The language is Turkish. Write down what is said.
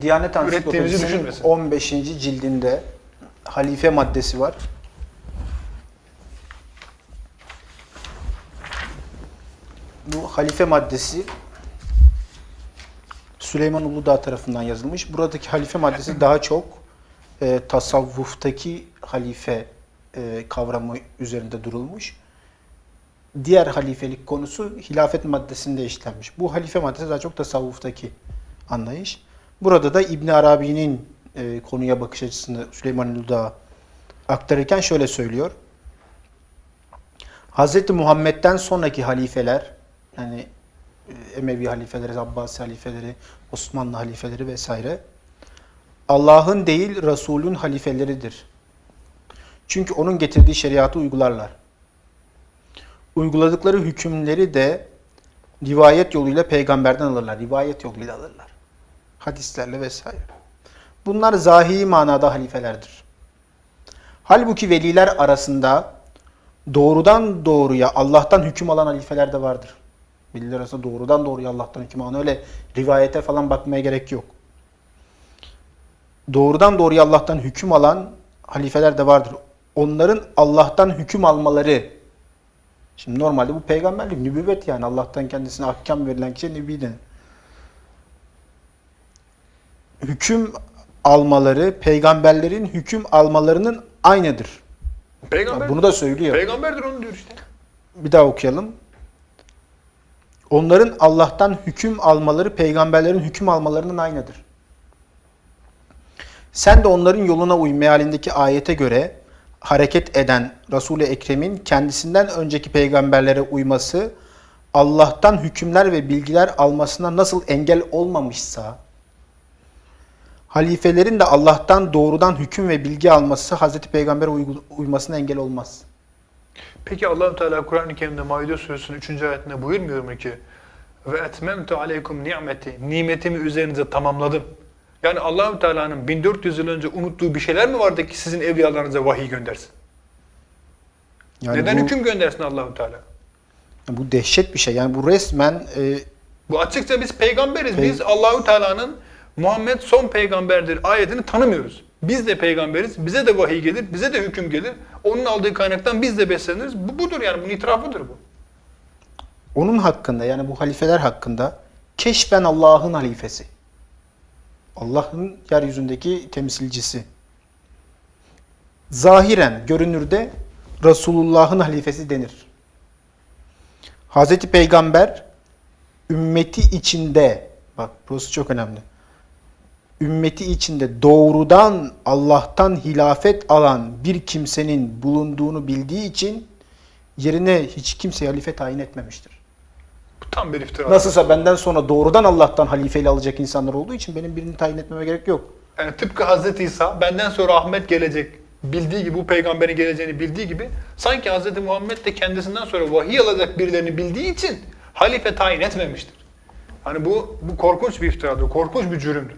Diyanet Ansiklopedisi'nin düşünmesin. 15. cildinde halife maddesi var. Bu halife maddesi Süleyman Uludağ tarafından yazılmış. Buradaki halife maddesi daha çok e, tasavvuftaki halife e, kavramı üzerinde durulmuş. Diğer halifelik konusu hilafet maddesinde işlenmiş. Bu halife maddesi daha çok tasavvuftaki anlayış. Burada da İbn Arabi'nin e, konuya bakış açısını Süleyman Uludağ aktarırken şöyle söylüyor. Hz. Muhammed'den sonraki halifeler yani e, Emevi halifeleri, Abbasi halifeleri, Osmanlı halifeleri vesaire Allah'ın değil Resul'ün halifeleridir. Çünkü onun getirdiği şeriatı uygularlar. Uyguladıkları hükümleri de rivayet yoluyla peygamberden alırlar. Rivayet yoluyla alırlar. Hadislerle vesaire. Bunlar zahiri manada halifelerdir. Halbuki veliler arasında doğrudan doğruya Allah'tan hüküm alan halifeler de vardır. Veliler arasında doğrudan doğruya Allah'tan hüküm alan öyle rivayete falan bakmaya gerek yok. Doğrudan doğruya Allah'tan hüküm alan halifeler de vardır. Onların Allah'tan hüküm almaları Şimdi normalde bu peygamberlik, nübüvvet yani Allah'tan kendisine ahkam verilen kişi nebi. Hüküm almaları, peygamberlerin hüküm almalarının aynıdır. Peygamber, Bunu da söylüyor. peygamberdir onu diyor işte. Bir daha okuyalım. Onların Allah'tan hüküm almaları peygamberlerin hüküm almalarının aynıdır. Sen de onların yoluna uy mealindeki ayete göre hareket eden Resul-i Ekrem'in kendisinden önceki peygamberlere uyması Allah'tan hükümler ve bilgiler almasına nasıl engel olmamışsa halifelerin de Allah'tan doğrudan hüküm ve bilgi alması Hazreti Peygamber'e uymasına engel olmaz. Peki Allahu Teala Kur'an-ı Kerim'de Maide suresinin 3. ayetinde buyurmuyor mu ki ve etmemtu aleykum nimeti nimetimi üzerinize tamamladım. Yani Allahu Teala'nın 1400 yıl önce unuttuğu bir şeyler mi vardı ki sizin evliyalarınıza vahiy göndersin? Yani Neden bu- hüküm göndersin Allahu Teala? Bu dehşet bir şey. Yani bu resmen e, Bu açıkça biz peygamberiz. Pey- Biz Allahu Teala'nın Muhammed son peygamberdir ayetini tanımıyoruz. Biz de peygamberiz. Bize de vahiy gelir, bize de hüküm gelir. Onun aldığı kaynaktan biz de besleniriz. Bu budur yani bunun itirafıdır bu. onun hakkında yani bu halifeler hakkında keşfen Allah'ın halifesi. Allah'ın yeryüzündeki temsilcisi. Zahiren, görünürde Resulullah'ın halifesi denir. Hazreti Peygamber ümmeti içinde, bak burası çok önemli. Ümmeti içinde doğrudan Allah'tan hilafet alan bir kimsenin bulunduğunu bildiği için yerine hiç kimse halife tayin etmemiştir. Bu tam bir iftira. Nasılsa benden sonra doğrudan Allah'tan halifeli alacak insanlar olduğu için benim birini tayin etmeme gerek yok. Yani tıpkı Hazreti İsa benden sonra Ahmet gelecek bildiği gibi bu peygamberin geleceğini bildiği gibi sanki Hazreti Muhammed de kendisinden sonra vahiy alacak birilerini bildiği için halife tayin etmemiştir. Hani bu bu korkunç bir iftiradır, korkunç bir cürümdür.